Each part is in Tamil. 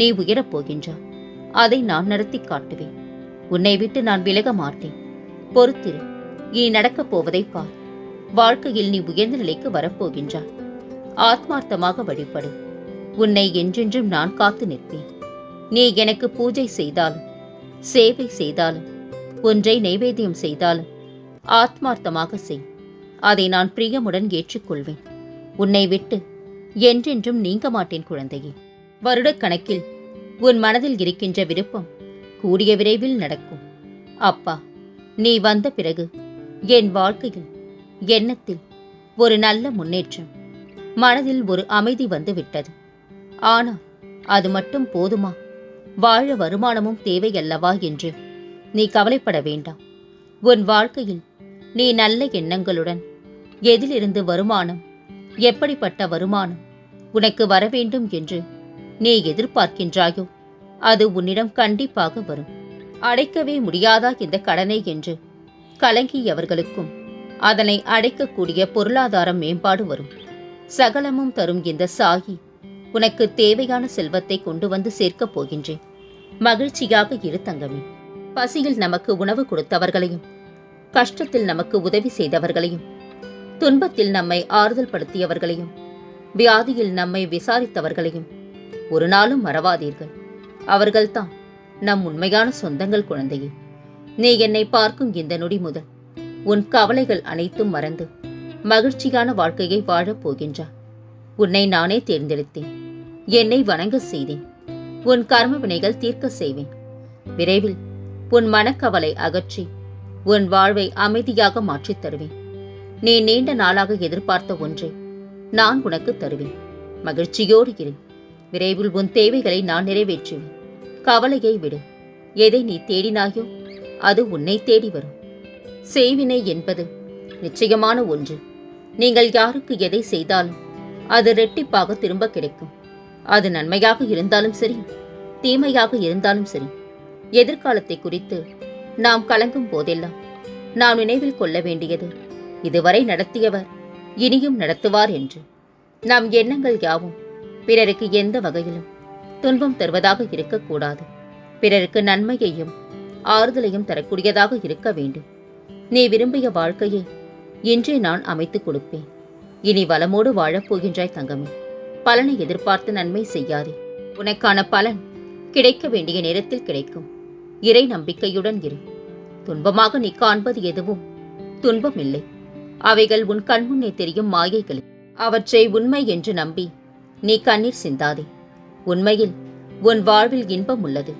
நீ உயரப் போகின்றாய் அதை நான் நடத்தி காட்டுவேன். உன்னை விட்டு நான் விலக மாட்டேன். பொறுத்திரு இனி நடக்கப் போவதை பார். வாழ்க்கையில் நீ உயர்ந்த நிலைக்கு வரப்போகின்றாய் ஆத்மார்த்தமாக வழிபடு. உன்னை என்றென்றும் நான் காத்து நிற்பேன். நீ எனக்கு பூஜை செய்தாலும் சேவை செய்தாலும் ஒன்றை நைவேத்தியம் செய்தாலும் ஆத்மார்த்தமாக செய். அதை நான் பிரியமுடன் ஏற்றுக்கொள்வேன். உன்னை விட்டு என்றென்றும் நீங்க மாட்டேன் குழந்தையே. வருடக்கணக்கில் உன் மனதில் இருக்கின்ற விருப்பம் கூடிய விரைவில் நடக்கும். அப்பா நீ வந்த பிறகு என் வாழ்க்கையில் எண்ணத்தில் ஒரு நல்ல முன்னேற்றம் மனதில் ஒரு அமைதி வந்து விட்டது ஆனால் அது மட்டும் போதுமா? வாழ வருமானமும் தேவையல்லவா என்று நீ கவலைப்பட வேண்டாம். உன் வாழ்க்கையில் நீ நல்ல எண்ணங்களுடன் எதிலிருந்து வருமானம் எப்படிப்பட்ட வருமானம் உனக்கு வர வேண்டும் என்று நீ எதிர்பார்க்கின்றாயோ? அது உன்னிடம் கண்டிப்பாக வரும். அடைக்கவே முடியாதா இந்த கடனை என்று கலங்கியவர்களுக்கும் அதனை அடைக்கக்கூடிய பொருளாதார மேம்பாடு வரும். சகலமும் தரும் இந்த சாகி உனக்கு தேவையான செல்வத்தை கொண்டு வந்து சேர்க்கப் போகின்றேன். மகிழ்ச்சியாக இரு தங்கமே. பசியில் நமக்கு உணவு கொடுத்தவர்களையும் கஷ்டத்தில் நமக்கு உதவி செய்தவர்களையும் துன்பத்தில் நம்மை ஆறுதல் படுத்தியவர்களையும் வியாதியில் நம்மை விசாரித்தவர்களையும் ஒரு நாளும் மறவாதீர்கள். அவர்கள்தான் நம் உண்மையான சொந்தங்கள் குழந்தையே. நீ என்னை பார்க்கும் இந்த நொடி முதல் உன் கவலைகள் அனைத்தும் மறந்து மகிழ்ச்சியான வாழ்க்கையை வாழப் போகின்றாய். உன்னை நானே தேர்ந்தெடுத்தேன் என்னை வணங்க செய்தேன் உன் கர்ம வினைகள் தீர்க்க செய்வேன். விரைவில் உன் மனக்கவலை அகற்றி உன் வாழ்வை அமைதியாக மாற்றித் தருவேன். நீ நீண்ட நாளாக எதிர்பார்த்த ஒன்றை நான் உனக்கு தருவேன். மகிழ்ச்சியோடு இரு. விரைவில் உன் தேவைகளை நான் நிறைவேற்றுவேன். கவலையை விடு. எதை நீ தேடினாயோ அது உன்னை தேடி வரும். செய்வினை என்பது நிச்சயமான ஒன்று. நீங்கள் யாருக்கு எதை செய்தாலும் அது ரெட்டிப்பாக திரும்ப கிடைக்கும். அது நன்மையாக இருந்தாலும் சரி தீமையாக இருந்தாலும் சரி. எதிர்காலத்தை குறித்து நாம் கலங்கும் போதெல்லாம் நாம் நினைவில் கொள்ள வேண்டியது இதுவரை நடத்தியவர் இனியும் நடத்துவார் என்று. நம் எண்ணங்கள் யாவும் பிறருக்கு எந்த வகையிலும் துன்பம் தருவதாக இருக்கக்கூடாது. பிறருக்கு நன்மையையும் ஆறுதலையும் தரக்கூடியதாக இருக்க வேண்டும். நீ விரும்பிய வாழ்க்கையை இன்றே நான் அமைத்துக் கொடுப்பேன். இனி வளமோடு வாழப் போகின்றாய் தங்கமே. பலனை எதிர்பார்த்து நன்மை செய்யாதே. உனக்கான பலன் கிடைக்க வேண்டிய நேரத்தில் கிடைக்கும். இறை நம்பிக்கையுடன் இரு. துன்பமாக நீ காண்பது எதுவும் துன்பம் இல்லை அவைகள் உன் கண்முன்னே தெரியும் மாயைகள். அவற்றை உண்மை என்று நம்பி நீ கண்ணீர் சிந்தாதே. உண்மையில் உன் வாழ்வில் இன்பம் உள்ளது.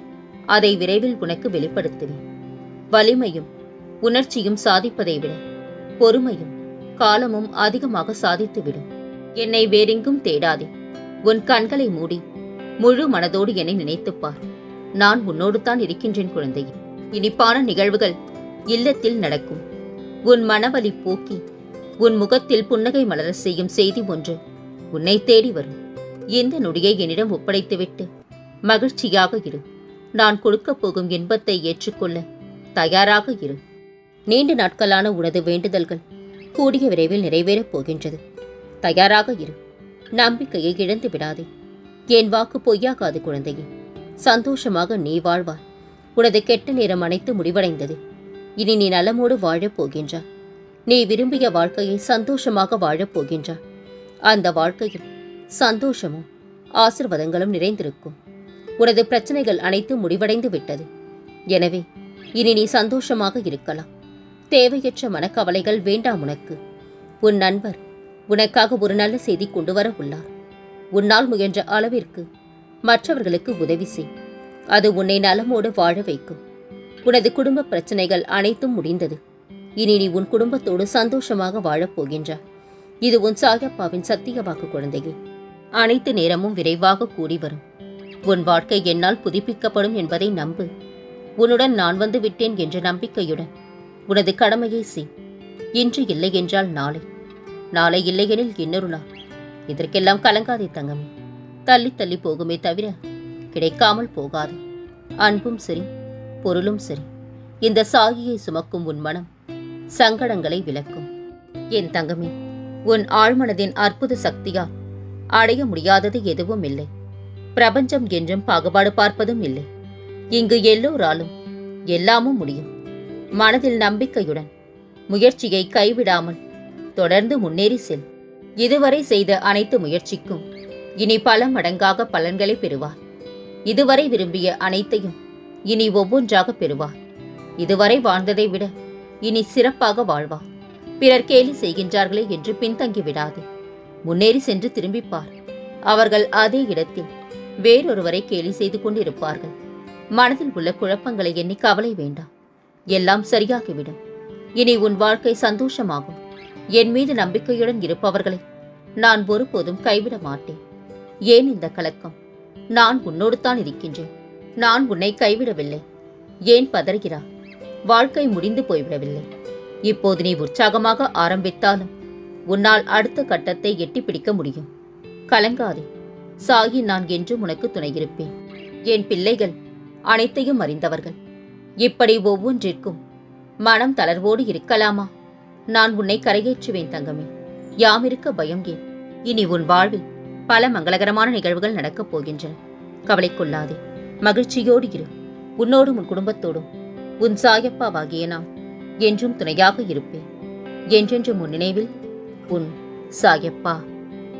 அதை விரைவில் உனக்கு வெளிப்படுத்துவேன். வலிமையும் உணர்ச்சியும் சாதிப்பதை விட பொறுமையும் காலமும் அதிகமாக சாதித்துவிடும். என்னை வேறெங்கும் தேடாதே. உன் கண்களை மூடி முழு மனதோடு என்னை நினைத்துப் பார். நான் உன்னோடு தான் இருக்கின்றேன் குழந்தையே. இனிப்பான நிகழ்வுகள் இல்லத்தில் நடக்கும். உன் மனவலி போக்கி உன் முகத்தில் புன்னகை மலர செய்யும் செய்தி ஒன்று உன்னை தேடி வரும். இந்த நொடியை என்னிடம் ஒப்படைத்துவிட்டு? மகிழ்ச்சியாக இரு. நான் கொடுக்கப் போகும் இன்பத்தை ஏற்றுக்கொள்ள தயாராக இரு. நீண்ட நாட்களான உனது வேண்டுதல்கள் கூடிய விரைவில் நிறைவேறப் போகின்றது. தயாராக இரு. நம்பிக்கையை இழந்து விடாதே. என் வாக்கு பொய்யாகாது குழந்தையே. சந்தோஷமாக நீ வாழ்வாய். உனது கெட்ட நேரம் அனைத்து முடிவடைந்தது. இனி நீ நலமோடு வாழப் போகின்றாய். நீ விரும்பிய வாழ்க்கையை சந்தோஷமாக வாழப் போகின்றாய். அந்த வாழ்க்கையில் சந்தோஷமும் ஆசிர்வாதங்களும் நிறைந்திருக்கும். உனது பிரச்சனைகள் அனைத்தும் முடிவடைந்து விட்டது. எனவே இனி நீ சந்தோஷமாக இருக்கலாம். தேவையற்ற மனக்கவலைகள் வேண்டாம் உனக்கு. உன் நண்பர் உனக்காக ஒரு நல்ல செய்தி கொண்டு வர உள்ளார். உன்னால் முயன்ற அளவிற்கு மற்றவர்களுக்கு உதவி செய். அது உன்னை நலமோடு வாழ வைக்கும். உனது குடும்ப பிரச்சனைகள் அனைத்தும் முடிந்தது. இனி நீ உன் குடும்பத்தோடு சந்தோஷமாக வாழப் போகின்றாய். இது உன் சாயப்பாவின் சத்திய வாக்கு குழந்தையே. அனைத்து நேரமும் விரைவாக கூடி வரும். உன் வாழ்க்கை என்னால் புதுப்பிக்கப்படும் என்பதை நம்பு. உன்னுடன் நான் வந்து விட்டேன் என்ற நம்பிக்கையுடன். உனது கடமையை செய். இன்று இல்லை என்றால் நாளை. நாளை இல்லையெனில் இன்னொரு நாள். இதற்கெல்லாம் கலங்காதே தங்கமே. தள்ளி தள்ளி போகுமே தவிர கிடைக்காமல் போகாது. அன்பும் சரி பொருளும் சரி. இந்த சாகியை சுமக்கும் உன் மனம் சங்கடங்களை விளக்கும். என் தங்கமே உன் ஆழ்மனதின் அற்புத சக்தியால் அடைய முடியாதது எதுவும் இல்லை. பிரபஞ்சம் என்றும் பாகுபாடு பார்ப்பதும் இல்லை. இங்கு எல்லோராலும் எல்லாமும் முடியும். மனதில் நம்பிக்கையுடன் முயற்சியை கைவிடாமல் தொடர்ந்து முன்னேறி செல். இதுவரை செய்த அனைத்து முயற்சிக்கும் இனி பல மடங்காக பலன்களை பெறுவார். இதுவரை விரும்பிய அனைத்தையும் இனி ஒவ்வொன்றாக பெறுவார். இதுவரை வாழ்ந்ததை விட இனி சிறப்பாக வாழ்வார். பிறர் கேலி செய்கின்றார்களே என்று பின்தங்கிவிடாது. முன்னேறி சென்று திரும்பிப்பார். அவர்கள் அதே இடத்தில் வேறொருவரை கேலி செய்து கொண்டிருப்பார்கள். மனதில் உள்ள குழப்பங்களை எண்ணி கவலை வேண்டாம். எல்லாம் சரியாகிவிடும். இனி உன் வாழ்க்கை சந்தோஷமாகும். என் மீது நம்பிக்கையுடன் இருப்பவர்களை நான் ஒருபோதும் கைவிட மாட்டேன். ஏன் இந்த கலக்கம்? நான் உன்னோடு தான் இருக்கின்றேன். நான் உன்னை கைவிடவில்லை. ஏன் பதறுகிறாய்? வாழ்க்கை முடிந்து போய்விடவில்லை. இப்போது நீ உற்சாகமாக ஆரம்பித்தாலும் உன்னால் அடுத்த கட்டத்தை எட்டி பிடிக்க முடியும். கலங்காதே. சாகி நான் என்றும் உனக்கு துணையிருப்பேன். என் பிள்ளைகள் அனைத்தையும் அறிந்தவர்கள். இப்படி ஒவ்வொன்றிற்கும் மனம் தளர்வோடு இருக்கலாமா? நான் உன்னை கரையேற்றுவேன் தங்கமே. யாமிருக்க பயம் ஏன்? இனி உன் வாழ்வில் பல மங்களகரமான நிகழ்வுகள் நடக்கப் போகின்றன. கவலை கொள்ளாதே. மகிழ்ச்சியோடு இரு. உன்னோடும் உன் குடும்பத்தோடும். உன் சாயப்பாவாகிய நான் என்றும் துணையாக இருப்பேன். என்றென்றும் உன் நினைவில் உன் சாயப்பா